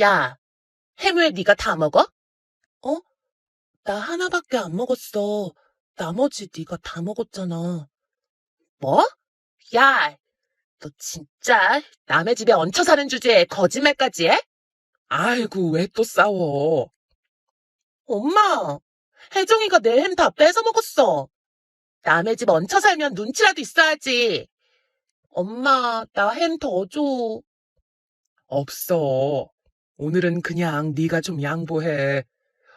야, 햄왜 네가 다 먹어? 어? 나 하나밖에 안 먹었어. 나머지 네가 다 먹었잖아. 뭐? 야, 너 진짜 남의 집에 얹혀 사는 주제에 거짓말까지 해? 아이고, 왜 또 싸워? 엄마, 혜정이가 내 햄 다 뺏어 먹었어. 남의 집 얹혀 살면 눈치라도 있어야지. 엄마, 나 햄 더 줘. 없어. 오늘은 그냥 네가 좀 양보해.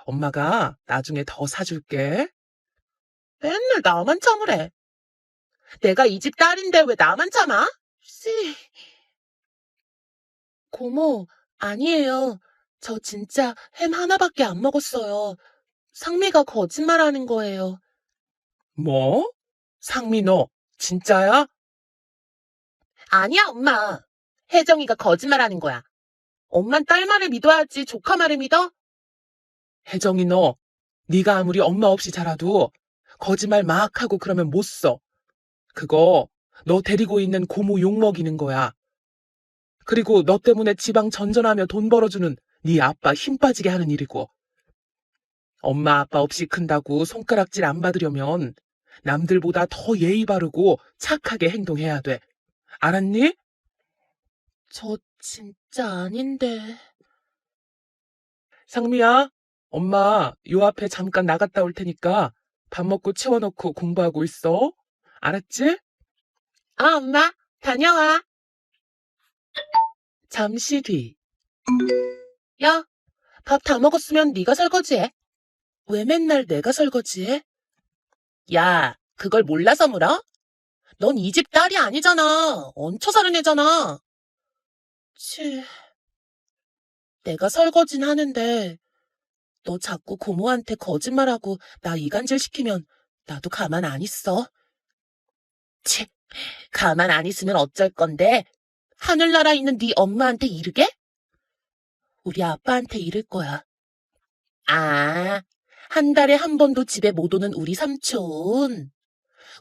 엄마가 나중에 더 사줄게. 맨날 나만 참으래. 내가 이 집 딸인데 왜 나만 참아? 씨. 고모, 아니에요. 저 진짜 햄 하나밖에 안 먹었어요. 상미가 거짓말하는 거예요. 뭐? 상미 너 진짜야? 아니야, 엄마. 혜정이가 거짓말하는 거야. 엄만 딸 말을 믿어야지 조카 말을 믿어? 혜정이 너, 네가 아무리 엄마 없이 자라도 거짓말 막 하고 그러면 못 써. 그거 너 데리고 있는 고모 욕먹이는 거야. 그리고 너 때문에 지방 전전하며 돈 벌어주는 네 아빠 힘 빠지게 하는 일이고. 엄마 아빠 없이 큰다고 손가락질 안 받으려면 남들보다 더 예의 바르고 착하게 행동해야 돼. 알았니? 저 진짜 아닌데. 상미야, 엄마 요 앞에 잠깐 나갔다 올 테니까 밥 먹고 채워놓고 공부하고 있어. 알았지? 아, 엄마. 다녀와. 잠시 뒤. 야, 밥 다 먹었으면 네가 설거지해. 왜 맨날 내가 설거지해? 야, 그걸 몰라서 물어? 넌 이 집 딸이 아니잖아. 얹혀 사는 애잖아. 치. 내가 설거진 하는데 너 자꾸 고모한테 거짓말하고 나 이간질 시키면 나도 가만 안 있어. 치, 가만 안 있으면 어쩔 건데? 하늘나라 있는 네 엄마한테 이르게? 우리 아빠한테 이를 거야. 아, 한 달에 한 번도 집에 못 오는 우리 삼촌.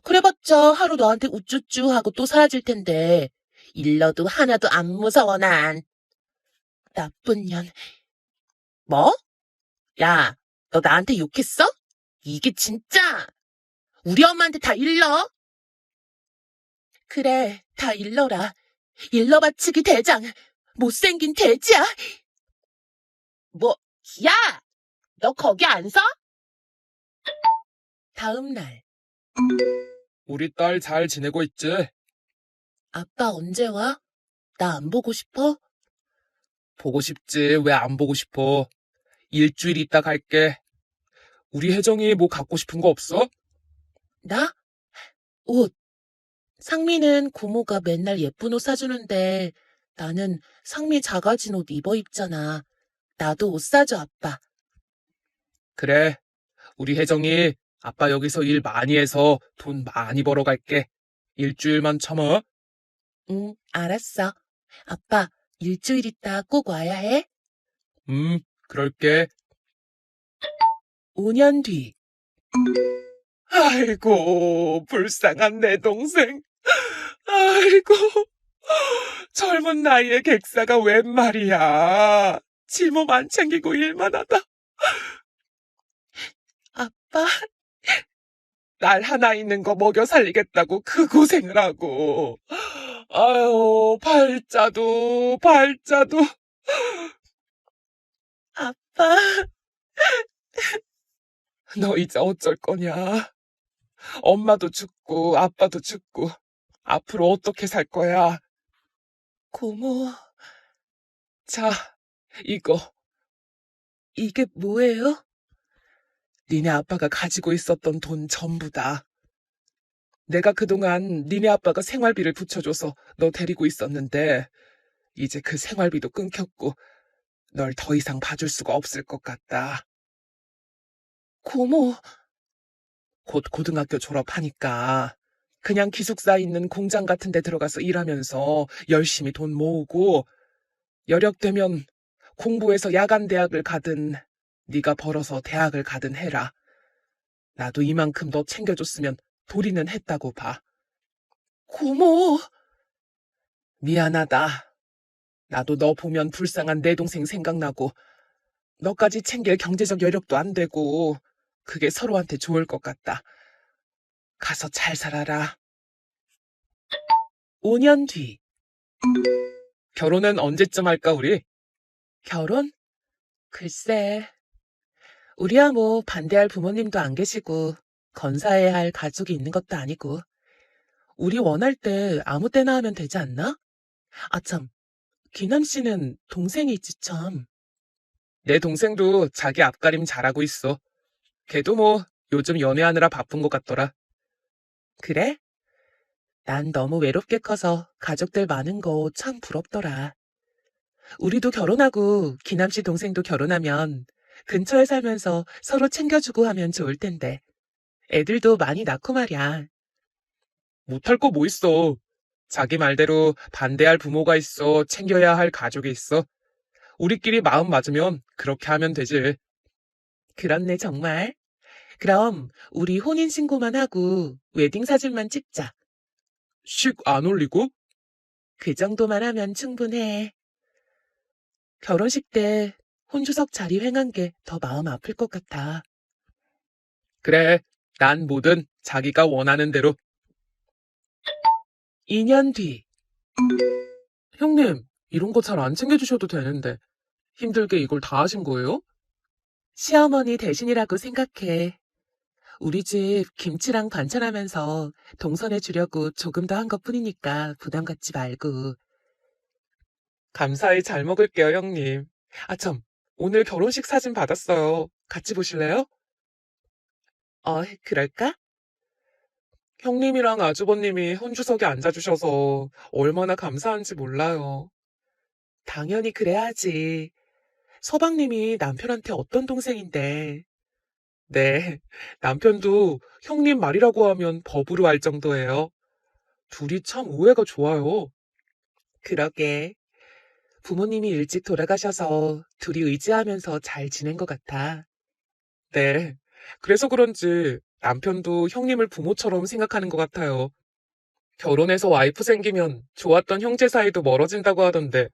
그래봤자 하루 너한테 우쭈쭈 하고 또 사라질 텐데, 일러도 하나도 안 무서워, 난. 나쁜 년. 뭐? 야, 너 나한테 욕했어? 이게 진짜! 우리 엄마한테 다 일러? 그래, 다 일러라. 일러 바치기 대장. 못생긴 돼지야. 뭐, 야! 너 거기 안 서? 다음 날. 우리 딸 잘 지내고 있지? 아빠 언제 와? 나 안 보고 싶어? 보고 싶지. 왜 안 보고 싶어? 일주일 있다 갈게. 우리 혜정이 뭐 갖고 싶은 거 없어? 나? 옷. 상미는 고모가 맨날 예쁜 옷 사주는데 나는 상미 작아진 옷 입어 입잖아. 나도 옷 사줘, 아빠. 그래. 우리 혜정이 아빠 여기서 일 많이 해서 돈 많이 벌어 갈게. 일주일만 참아. 응, 알았어. 아빠, 일주일 있다 꼭 와야 해. 음, 그럴게. 5년 뒤. 아이고, 불쌍한 내 동생. 아이고, 젊은 나이에 객사가 웬 말이야. 지 몸 안 챙기고 일만 하다. 아빠, 딸 하나 있는 거 먹여 살리겠다고 그 고생을 하고. 아유, 발자도, 발자도. 아빠. 너 이제 어쩔 거냐? 엄마도 죽고, 아빠도 죽고, 앞으로 어떻게 살 거야? 고모, 자, 이거, 이게 뭐예요? 니네 아빠가 가지고 있었던 돈 전부다. 내가 그동안 니네 아빠가 생활비를 붙여줘서 너 데리고 있었는데, 이제 그 생활비도 끊겼고, 널 더 이상 봐줄 수가 없을 것 같다. 고모, 곧 고등학교 졸업하니까, 그냥 기숙사 있는 공장 같은 데 들어가서 일하면서 열심히 돈 모으고, 여력되면 공부해서 야간 대학을 가든, 네가 벌어서 대학을 가든 해라. 나도 이만큼 너 챙겨줬으면 도리는 했다고 봐. 고모. 미안하다. 나도 너 보면 불쌍한 내 동생 생각나고, 너까지 챙길 경제적 여력도 안 되고, 그게 서로한테 좋을 것 같다. 가서 잘 살아라. 5년 뒤, 결혼은 언제쯤 할까, 우리? 결혼? 글쎄, 우리야 뭐 반대할 부모님도 안 계시고, 건사해야 할 가족이 있는 것도 아니고, 우리 원할 때 아무 때나 하면 되지 않나? 아, 참, 기남 씨는 동생이 있지, 참. 내 동생도 자기 앞가림 잘하고 있어. 걔도 뭐 요즘 연애하느라 바쁜 것 같더라. 그래? 난 너무 외롭게 커서 가족들 많은 거 참 부럽더라. 우리도 결혼하고 기남 씨 동생도 결혼하면 근처에 살면서 서로 챙겨주고 하면 좋을 텐데. 애들도 많이 낳고 말이야. 못할 거 뭐 있어. 자기 말대로 반대할 부모가 있어. 챙겨야 할 가족이 있어. 우리끼리 마음 맞으면 그렇게 하면 되지. 그렇네, 정말. 그럼 우리 혼인신고만 하고 웨딩 사진만 찍자. 식 안 올리고? 그 정도만 하면 충분해. 결혼식 때 혼주석 자리 횡한 게 더 마음 아플 것 같아. 그래. 난 뭐든 자기가 원하는 대로. 2년 뒤, 형님, 이런 거 잘 안 챙겨주셔도 되는데. 힘들게 이걸 다 하신 거예요? 시어머니 대신이라고 생각해. 우리 집 김치랑 반찬하면서 동선해 주려고 조금 더 한 것 뿐이니까 부담 갖지 말고. 감사히 잘 먹을게요, 형님. 아, 참. 오늘 결혼식 사진 받았어요. 같이 보실래요? 어, 그럴까? 형님이랑 아주버님이 혼주석에 앉아주셔서 얼마나 감사한지 몰라요. 당연히 그래야지. 서방님이 남편한테 어떤 동생인데. 네, 남편도 형님 말이라고 하면 법으로 알 정도예요. 둘이 참 우애가 좋아요. 그러게. 부모님이 일찍 돌아가셔서 둘이 의지하면서 잘 지낸 것 같아. 네, 그래서 그런지 남편도 형님을 부모처럼 생각하는 것 같아요. 결혼해서 와이프 생기면 좋았던 형제 사이도 멀어진다고 하던데,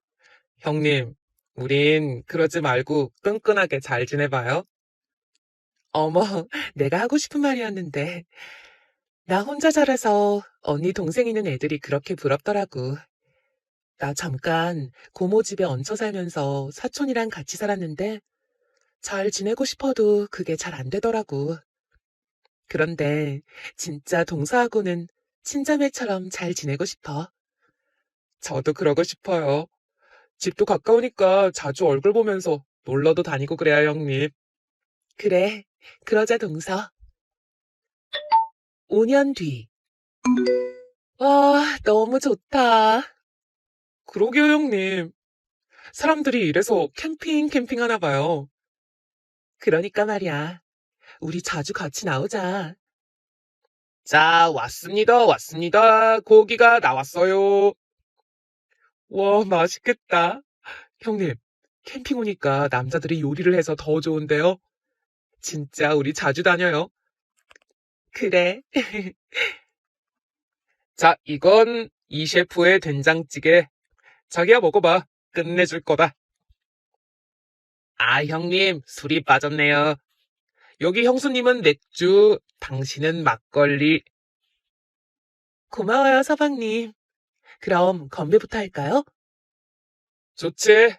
형님, 우린 그러지 말고 끈끈하게 잘 지내봐요. 어머, 내가 하고 싶은 말이었는데. 나 혼자 자라서 언니 동생 있는 애들이 그렇게 부럽더라고. 나 잠깐 고모 집에 얹혀 살면서 사촌이랑 같이 살았는데 잘 지내고 싶어도 그게 잘 안 되더라고. 그런데 진짜 동서하고는 친자매처럼 잘 지내고 싶어. 저도 그러고 싶어요. 집도 가까우니까 자주 얼굴 보면서 놀러도 다니고 그래요, 형님. 그래, 그러자 동서. 5년 뒤. 와, 너무 좋다. 그러게요, 형님. 사람들이 이래서 캠핑, 캠핑 하나 봐요. 그러니까 말이야. 우리 자주 같이 나오자. 자, 왔습니다, 왔습니다. 고기가 나왔어요. 와, 맛있겠다. 형님, 캠핑 오니까 남자들이 요리를 해서 더 좋은데요? 진짜 우리 자주 다녀요. 그래. 자, 이건 이 셰프의 된장찌개. 자기야 먹어봐. 끝내줄 거다. 아, 형님, 술이 빠졌네요. 여기 형수님은 맥주, 당신은 막걸리. 고마워요, 서방님. 그럼 건배부터 할까요? 좋지?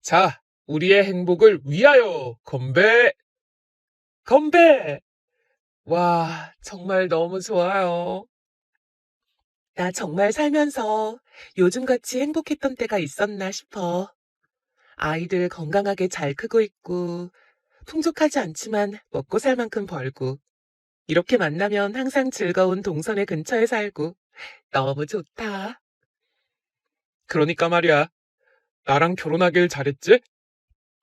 자, 우리의 행복을 위하여 건배! 건배! 와, 정말 너무 좋아요. 나 정말 살면서 요즘같이 행복했던 때가 있었나 싶어. 아이들 건강하게 잘 크고 있고, 풍족하지 않지만 먹고 살 만큼 벌고, 이렇게 만나면 항상 즐거운 동선의 근처에 살고, 너무 좋다. 그러니까 말이야. 나랑 결혼하길 잘했지?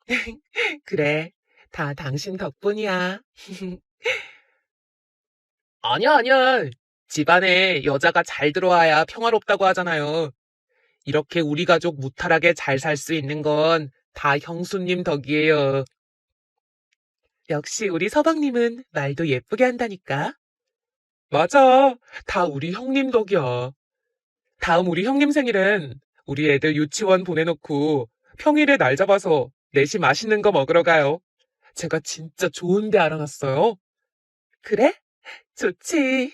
그래, 다 당신 덕분이야. 아니야, 아니야. 집안에 여자가 잘 들어와야 평화롭다고 하잖아요. 이렇게 우리 가족 무탈하게 잘 살 수 있는 건 다 형수님 덕이에요. 역시 우리 서방님은 말도 예쁘게 한다니까. 맞아. 다 우리 형님 덕이야. 다음 우리 형님 생일엔 우리 애들 유치원 보내놓고 평일에 날 잡아서 넷이 맛있는 거 먹으러 가요. 제가 진짜 좋은 데 알아놨어요. 그래? 좋지.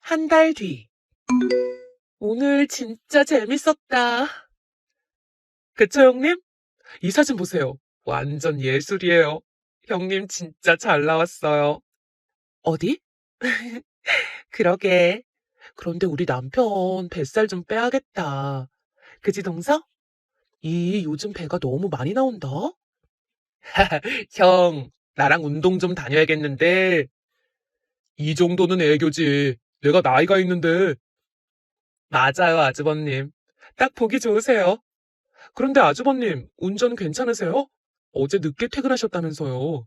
한 달 뒤. 오늘 진짜 재밌었다. 그쵸, 형님? 이 사진 보세요. 완전 예술이에요. 형님 진짜 잘 나왔어요. 어디? 그러게. 그런데 우리 남편 뱃살 좀 빼야겠다. 그지, 동서? 이 요즘 배가 너무 많이 나온다. 형, 나랑 운동 좀 다녀야겠는데. 이 정도는 애교지. 내가 나이가 있는데. 맞아요, 아주버님. 딱 보기 좋으세요. 그런데 아주버님, 운전 괜찮으세요? 어제 늦게 퇴근하셨다면서요.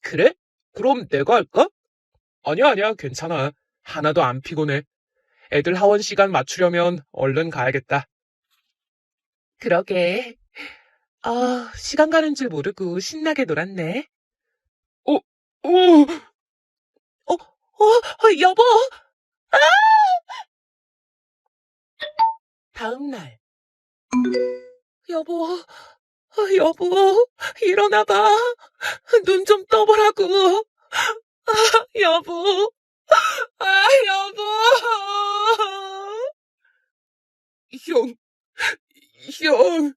그래? 그럼 내가 할까? 아니야, 아니야, 괜찮아. 하나도 안 피곤해. 애들 하원 시간 맞추려면 얼른 가야겠다. 그러게. 아, 시간 가는 줄 모르고 신나게 놀았네. 오! 어, 어, 여보! 아! 다음 날. 여보, 어, 여보, 일어나봐. 눈 좀 떠보라고. 아, 여보. 아, 여보. 형, 형,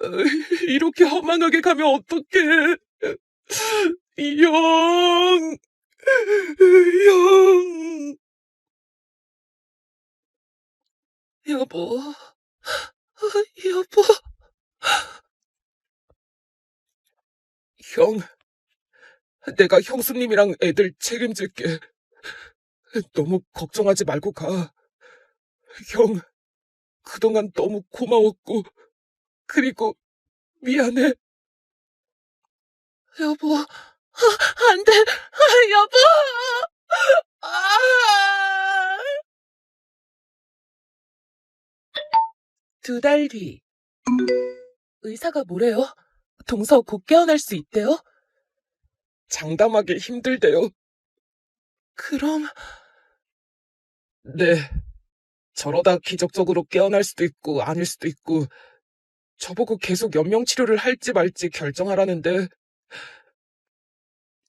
어, 이렇게 허망하게 가면 어떡해. 형, 형. 여보, 여보. 형, 내가 형수님이랑 애들 책임질게. 너무 걱정하지 말고 가. 형, 그동안 너무 고마웠고, 그리고 미안해. 여보, 아, 안 돼, 아, 여보! 아! 두 달 뒤. 의사가 뭐래요? 동서 곧 깨어날 수 있대요? 장담하기 힘들대요. 그럼, 네. 저러다 기적적으로 깨어날 수도 있고 아닐 수도 있고 저보고 계속 연명 치료를 할지 말지 결정하라는데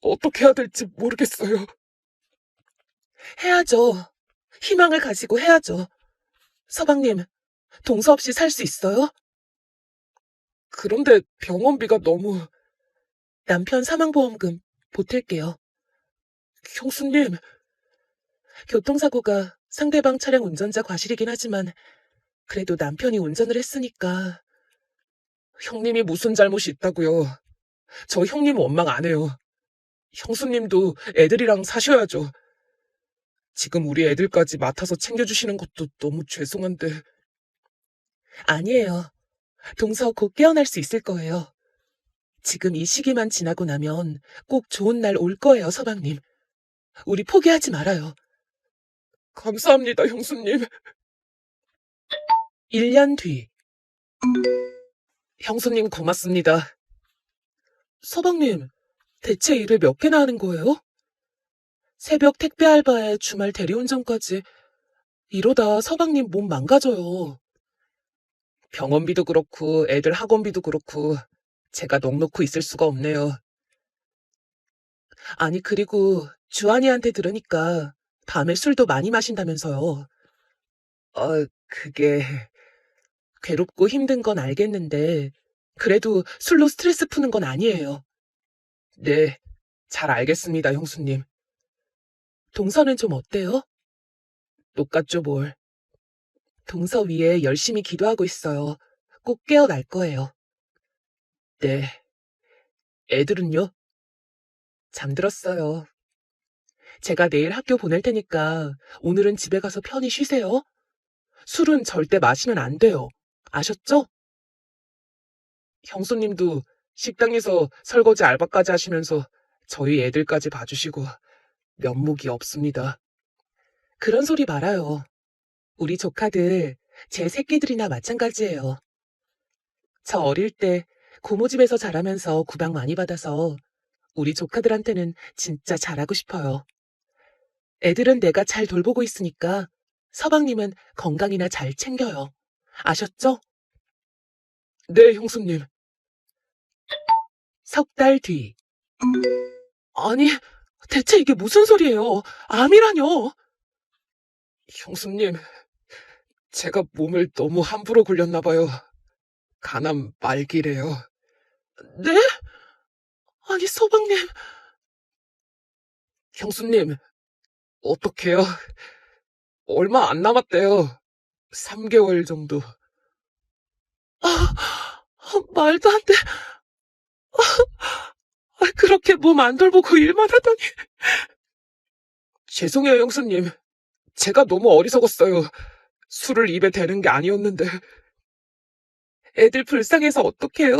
어떻게 해야 될지 모르겠어요. 해야죠. 희망을 가지고 해야죠. 서방님, 동서 없이 살 수 있어요? 그런데 병원비가 너무 남편 사망보험금 보탤게요. 형수님 교통사고가 상대방 차량 운전자 과실이긴 하지만 그래도 남편이 운전을 했으니까 형님이 무슨 잘못이 있다고요. 저 형님 원망 안 해요. 형수님도 애들이랑 사셔야죠. 지금 우리 애들까지 맡아서 챙겨주시는 것도 너무 죄송한데 아니에요. 동서 곧 깨어날 수 있을 거예요. 지금 이 시기만 지나고 나면 꼭 좋은 날 올 거예요, 서방님. 우리 포기하지 말아요. 감사합니다, 형수님. 1년 뒤. 형수님 고맙습니다. 서방님, 대체 일을 몇 개나 하는 거예요? 새벽 택배 알바에 주말 대리운전까지. 이러다 서방님 몸 망가져요. 병원비도 그렇고 애들 학원비도 그렇고 제가 넉넉히 있을 수가 없네요. 아니, 그리고 주한이한테 들으니까 밤에 술도 많이 마신다면서요. 아, 그게 괴롭고 힘든 건 알겠는데, 그래도 술로 스트레스 푸는 건 아니에요. 네, 잘 알겠습니다, 형수님. 동서는 좀 어때요? 똑같죠, 뭘. 동서 위에 열심히 기도하고 있어요. 꼭 깨어날 거예요. 네. 애들은요? 잠들었어요. 제가 내일 학교 보낼 테니까 오늘은 집에 가서 편히 쉬세요. 술은 절대 마시면 안 돼요. 아셨죠? 형수님도 식당에서 설거지 알바까지 하시면서 저희 애들까지 봐주시고 면목이 없습니다. 그런 소리 말아요. 우리 조카들, 제 새끼들이나 마찬가지예요. 저 어릴 때 고모 집에서 자라면서 구박 많이 받아서 우리 조카들한테는 진짜 잘하고 싶어요. 애들은 내가 잘 돌보고 있으니까 서방님은 건강이나 잘 챙겨요. 아셨죠? 네, 형수님. 석 달 뒤. 아니, 대체 이게 무슨 소리예요? 암이라뇨? 형수님, 제가 몸을 너무 함부로 굴렸나 봐요. 간암 말기래요. 네? 아니, 서방님. 형수님, 어떡해요? 얼마 안 남았대요. 3개월 정도. 아, 말도 안 돼. 아, 그렇게 몸 안 돌보고 일만 하다니. 죄송해요, 형수님. 제가 너무 어리석었어요. 술을 입에 대는 게 아니었는데. 애들 불쌍해서 어떡해요?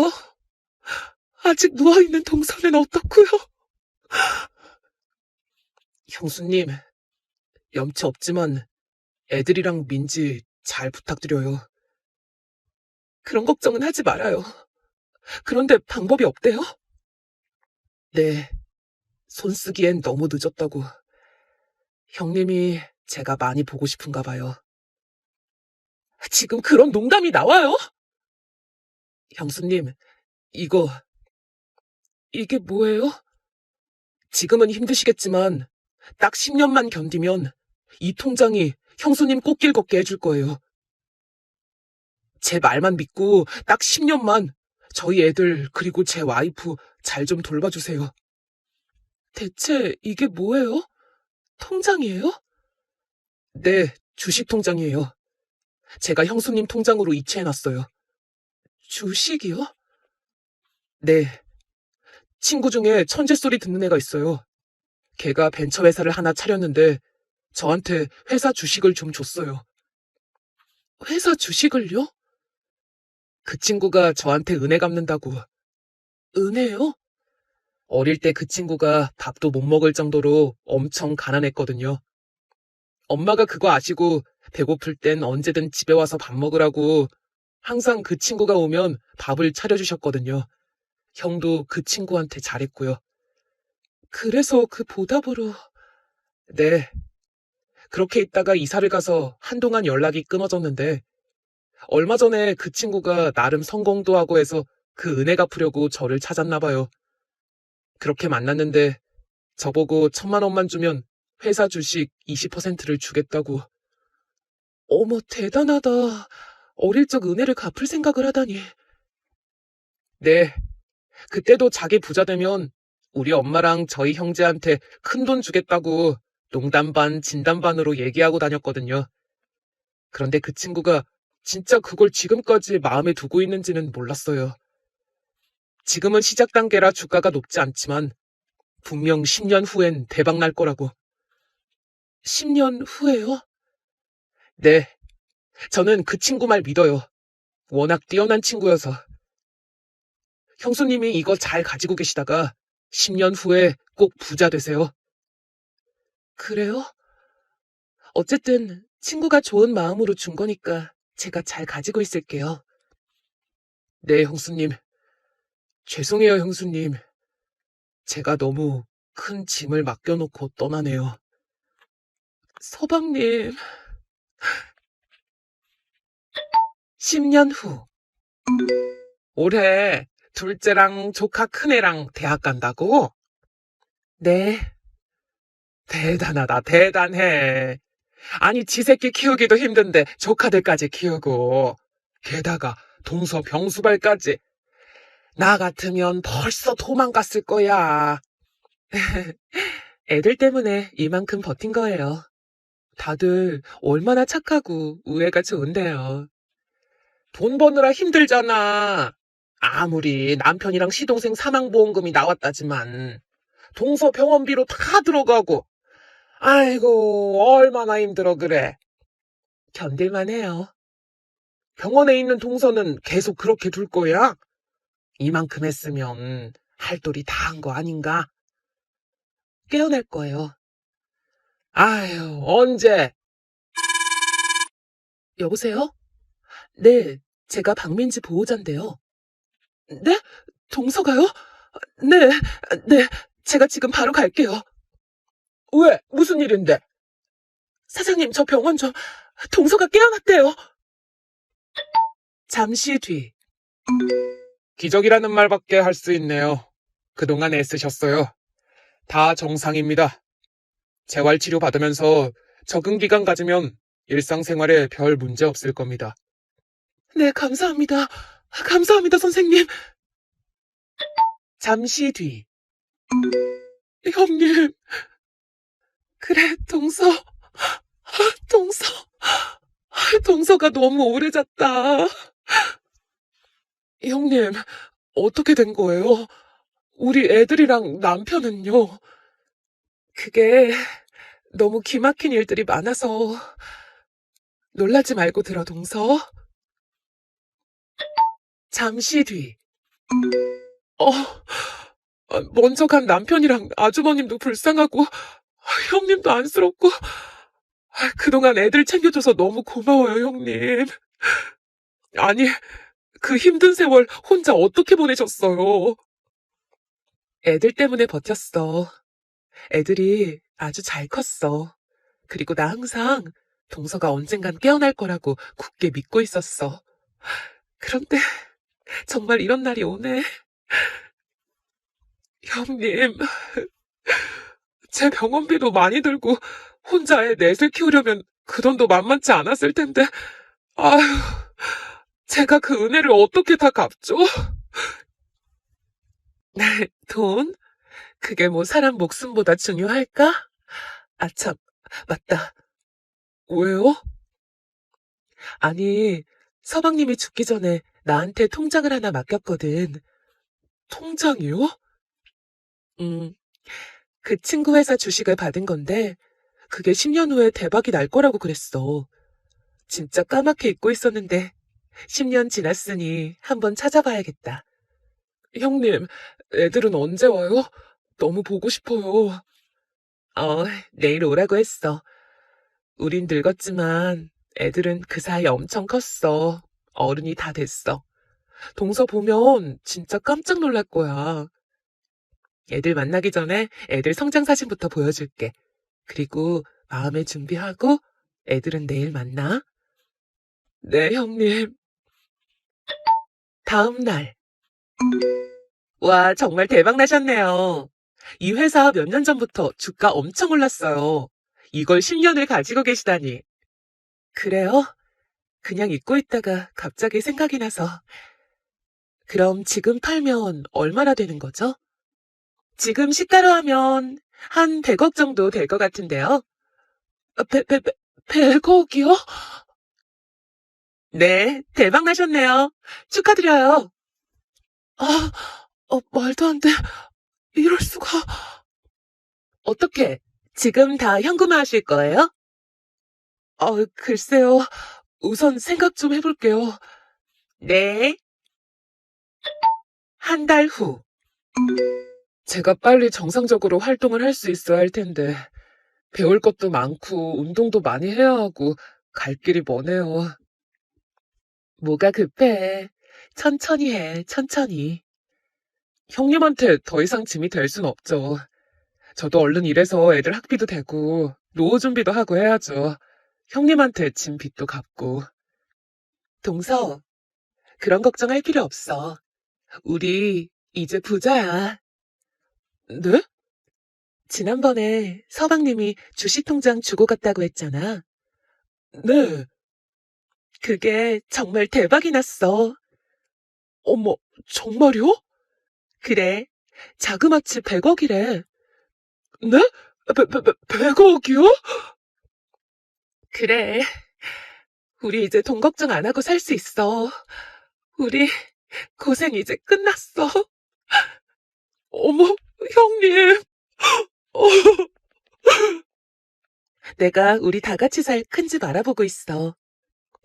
아직 누워있는 동선은 어떻고요? 형수님, 염치 없지만 애들이랑 민지 잘 부탁드려요. 그런 걱정은 하지 말아요. 그런데 방법이 없대요? 네, 손 쓰기엔 너무 늦었다고. 형님이 제가 많이 보고 싶은가 봐요. 지금 그런 농담이 나와요? 형수님, 이거 이게 뭐예요? 지금은 힘드시겠지만 딱 10년만 견디면 이 통장이 형수님 꽃길 걷게 해줄 거예요. 제 말만 믿고 딱 10년만 저희 애들 그리고 제 와이프 잘 좀 돌봐주세요. 대체 이게 뭐예요? 통장이에요? 네, 주식 통장이에요. 제가 형수님 통장으로 이체해놨어요. 주식이요? 네. 친구 중에 천재 소리 듣는 애가 있어요. 걔가 벤처 회사를 하나 차렸는데 저한테 회사 주식을 좀 줬어요. 회사 주식을요? 그 친구가 저한테 은혜 갚는다고. 은혜요? 어릴 때 그 친구가 밥도 못 먹을 정도로 엄청 가난했거든요. 엄마가 그거 아시고 배고플 땐 언제든 집에 와서 밥 먹으라고 항상 그 친구가 오면 밥을 차려주셨거든요. 형도 그 친구한테 잘했고요. 그래서 그 보답으로 네. 그렇게 있다가 이사를 가서 한동안 연락이 끊어졌는데 얼마 전에 그 친구가 나름 성공도 하고 해서 그 은혜 갚으려고 저를 찾았나 봐요. 그렇게 만났는데 저보고 천만 원만 주면 회사 주식 20%를 주겠다고. 어머 대단하다. 어릴 적 은혜를 갚을 생각을 하다니. 네. 그때도 자기 부자 되면 우리 엄마랑 저희 형제한테 큰 돈 주겠다고 농담 반 진담 반으로 얘기하고 다녔거든요. 그런데 그 친구가 진짜 그걸 지금까지 마음에 두고 있는지는 몰랐어요. 지금은 시작 단계라 주가가 높지 않지만 분명 10년 후엔 대박 날 거라고. 10년 후에요? 네. 저는 그 친구 말 믿어요. 워낙 뛰어난 친구여서. 형수님이 이거 잘 가지고 계시다가 10년 후에 꼭 부자 되세요. 그래요? 어쨌든 친구가 좋은 마음으로 준 거니까 제가 잘 가지고 있을게요. 네, 형수님. 죄송해요, 형수님. 제가 너무 큰 짐을 맡겨놓고 떠나네요. 서방님. 10년 후. 올해 둘째랑 조카 큰애랑 대학 간다고? 네. 대단하다, 대단해. 아니, 지 새끼 키우기도 힘든데 조카들까지 키우고. 게다가 동서 병수발까지. 나 같으면 벌써 도망갔을 거야. 애들 때문에 이만큼 버틴 거예요. 다들 얼마나 착하고 우애가 좋은데요. 돈 버느라 힘들잖아. 아무리 남편이랑 시동생 사망보험금이 나왔다지만 동서 병원비로 다 들어가고 아이고 얼마나 힘들어 그래. 견딜만 해요. 병원에 있는 동서는 계속 그렇게 둘 거야? 이만큼 했으면 할 돌이 다한 거 아닌가? 깨어날 거예요. 아유 언제? 여보세요? 네, 제가 박민지 보호자인데요. 네? 동서가요? 네, 네, 제가 지금 바로 갈게요. 왜? 무슨 일인데? 사장님, 저 병원 좀, 동서가 깨어났대요. 잠시 뒤. 기적이라는 말밖에 할 수 있네요. 그동안 애쓰셨어요. 다 정상입니다. 재활치료 받으면서 적응 기간 가지면 일상생활에 별 문제 없을 겁니다. 네, 감사합니다. 감사합니다, 선생님. 잠시 뒤. 형님. 그래, 동서. 동서. 동서가 너무 오래 잤다. 형님, 어떻게 된 거예요? 우리 애들이랑 남편은요? 그게 너무 기막힌 일들이 많아서 놀라지 말고 들어, 동서. 잠시 뒤. 어, 어, 먼저 간 남편이랑 아주버님도 불쌍하고, 아, 형님도 안쓰럽고, 아, 그동안 애들 챙겨줘서 너무 고마워요, 형님. 아니, 그 힘든 세월 혼자 어떻게 보내셨어요? 애들 때문에 버텼어. 애들이 아주 잘 컸어. 그리고 나 항상 동서가 언젠간 깨어날 거라고 굳게 믿고 있었어. 그런데 정말 이런 날이 오네. 형님, 제 병원비도 많이 들고 혼자 애 넷을 키우려면 그 돈도 만만치 않았을 텐데, 아휴, 제가 그 은혜를 어떻게 다 갚죠? 네, 돈? 그게 뭐 사람 목숨보다 중요할까? 아, 참, 맞다. 왜요? 아니, 서방님이 죽기 전에 나한테 통장을 하나 맡겼거든. 통장이요? 음, 그 친구 회사 주식을 받은 건데, 그게 10년 후에 대박이 날 거라고 그랬어. 진짜 까맣게 잊고 있었는데, 10년 지났으니 한번 찾아봐야겠다. 형님, 애들은 언제 와요? 너무 보고 싶어요. 어, 내일 오라고 했어. 우린 늙었지만 애들은 그 사이 엄청 컸어. 어른이 다 됐어. 동서 보면 진짜 깜짝 놀랄 거야. 애들 만나기 전에 애들 성장 사진부터 보여줄게. 그리고 마음의 준비하고 애들은 내일 만나. 네, 형님. 다음 날. 와, 정말 대박 나셨네요. 이 회사 몇 년 전부터 주가 엄청 올랐어요. 이걸 10년을 가지고 계시다니. 그래요? 그냥 잊고 있다가 갑자기 생각이 나서. 그럼 지금 팔면 얼마나 되는 거죠? 지금 시가로 하면 한 100억 정도 될 것 같은데요. 아, 배, 배, 배, 100억이요? 네, 대박 나셨네요. 축하드려요. 아, 어, 말도 안 돼. 이럴 수가. 어떻게? 지금 다 현금화 하실 거예요? 어, 글쎄요. 우선 생각 좀 해볼게요. 네. 한 달 후. 제가 빨리 정상적으로 활동을 할 수 있어야 할 텐데, 배울 것도 많고, 운동도 많이 해야 하고, 갈 길이 머네요. 뭐가 급해. 천천히 해, 천천히. 형님한테 더 이상 짐이 될 순 없죠. 저도 얼른 일해서 애들 학비도 되고, 노후 준비도 하고 해야죠. 형님한테 짐 빚도 갚고. 동서, 그런 걱정할 필요 없어. 우리 이제 부자야. 네? 지난번에 서방님이 주식통장 주고 갔다고 했잖아. 네. 그게 정말 대박이 났어. 어머, 정말요? 그래. 자그마치 100억이래. 네? 100억이요? 그래. 우리 이제 돈 걱정 안 하고 살 수 있어. 우리 고생 이제 끝났어. 어머, 형님. 어. 내가 우리 다 같이 살 큰 집 알아보고 있어.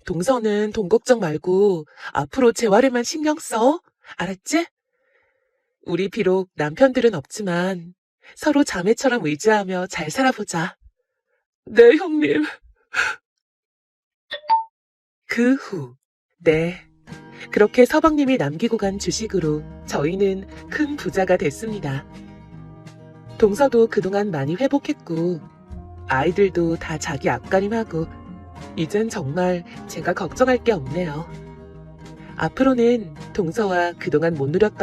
동서는 돈 걱정 말고 앞으로 재활에만 신경 써. 알았지? 우리 비록 남편들은 없지만 서로 자매처럼 의지하며 잘 살아보자. 네, 형님. 그 후, 네. 그렇게 서방님이 남기고 간 주식으로 저희는 큰 부자가 됐습니다. 동서도 그동안 많이 회복했고, 아이들도 다 자기 앞가림하고, 이젠 정말 제가 걱정할 게 없네요. 앞으로는 동서와 그동안 못 누렸던